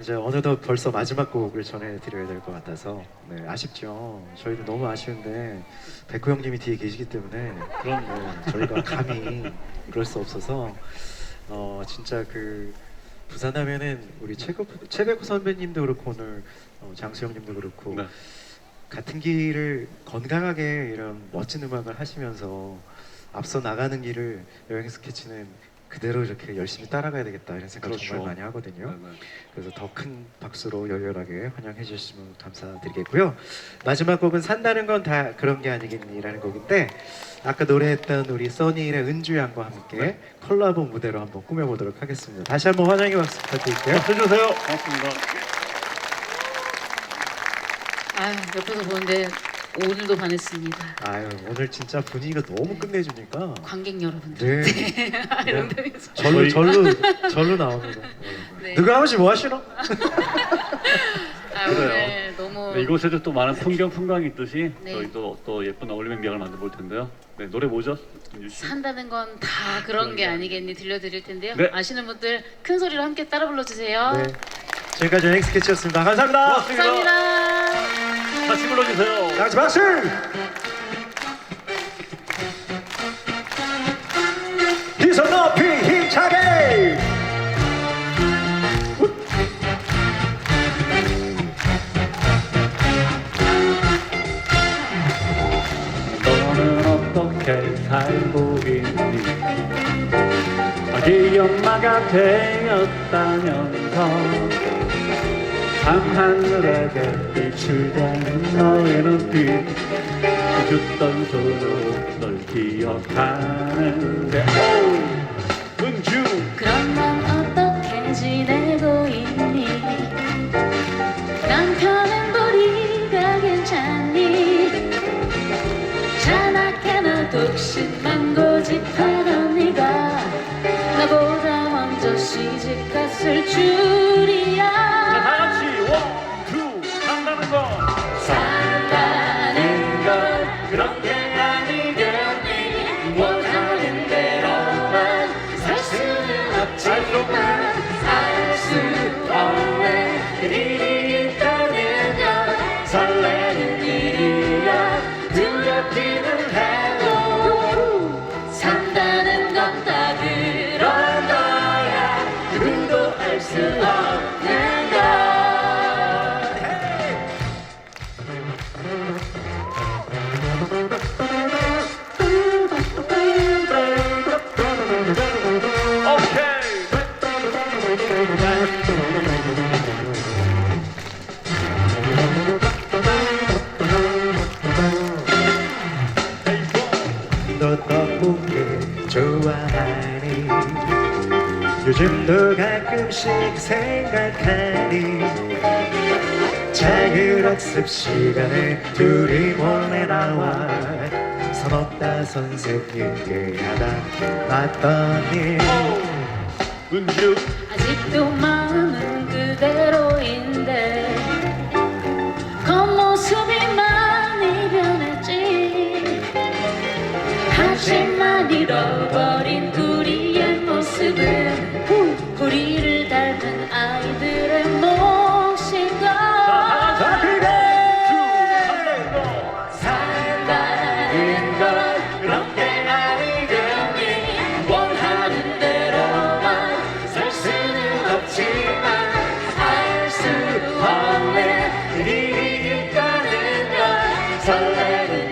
이제 어느덧 벌써 마지막 곡을 전해드려야 될 것 같아서 네, 아쉽죠. 저희도 너무 아쉬운데 백호 형님이 뒤에 계시기 때문에 그런 네, 저희가 감히 그럴 수 없어서 어 진짜 그 부산하면은 우리 최고 최백호 선배님도 그렇고 오늘 어, 장수 형님도 그렇고 네. 같은 길을 건강하게 이런 멋진 음악을 하시면서 앞서 나가는 길을 여행 스케치는 그대로 이렇게 열심히 따라가야 되겠다 이런 생각 을 그렇죠. 정말 많이 하거든요. 네, 네. 그래서 더 큰 박수로 열렬하게 환영해 주시면 감사드리겠고요. 마지막 곡은 산다는 건 다 그런 게 아니겠니라는 곡인데 아까 노래했던 우리 써니의 은주 양과 함께 콜라보 무대로 한번 꾸며보도록 하겠습니다. 다시 한번 환영의 박수 부탁드릴게요. 해주세요. 고맙습니다. 아 옆에서 보는데 오늘도 반했습니다. 아유 오늘 진짜 분위기가 너무 끝내주니까 관객 여러분들. 네 이런 데서. 절로 저희- 절로 절로 나옵니다. 네. 누가 아버지 뭐 하시노? 아, 그래요. 오늘 너무 네, 이곳에도 또 많은 풍경 풍광이 있듯이 네. 저희도 또 예쁜 어울리는 미학을 만들어 볼 텐데요. 네, 노래 뭐죠? 윤주 씨? 산다는 건 다 그런 게 아니겠니 들려드릴 텐데요. 네. 아시는 분들 큰 소리로 함께 따라 불러주세요. 네 지금까지 여행 스케치였습니다. 감사합니다. 감사합니다. 다시 불러주세요. 다 같이 박수! 이손 높이 힘차게! 너는 어떻게 살고 있니? 아기 엄마가 되었다면서 밤하늘에게 비출되는 너의 눈빛 해줬던 손으로 널 기억하는데 오! 은주 그럼 넌 어떻게 지내고 있니? 남편은 우리가 괜찮니? 자나깨나 독신만 고집하던 네가 나보다 먼저 시집갔을 줄 너 떡볶이 좋아하니? 요즘도 가끔씩 생각하니? 작은 학습 시간에 둘이 몰래 나와. 서먹다 선생님께 하다 봤더니. 은주 아직도 마 잃어버린 우리의 모습은 우리를 닮은 아이들의 몫인걸 산다는 건 그런 게 아니겠니? 원하는 대로만 살 수는 없지만 알 수 없는 일이 있다는 건 설레는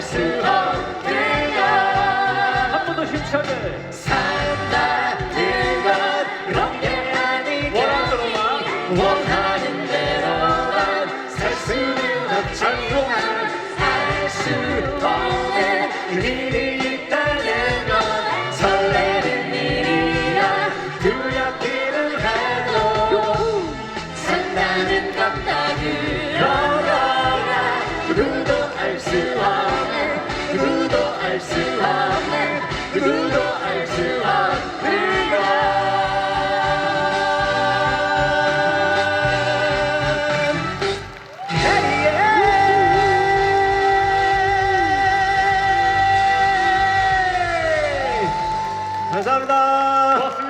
수 없는 것한번 더 힘차게. 산다는 건 그런 게 아니겠니? 원하는 대로만. 살 수는 없지만 알수 없는 일이 있다는 건 설레는 일이야 두렵기는 해도 산다는 건 다 그런 거야 누구도 알수 없는 누구도 알수 없는 누구도 알 수 없는 것 Hey, yeah! 감사합니다. 고맙습니다.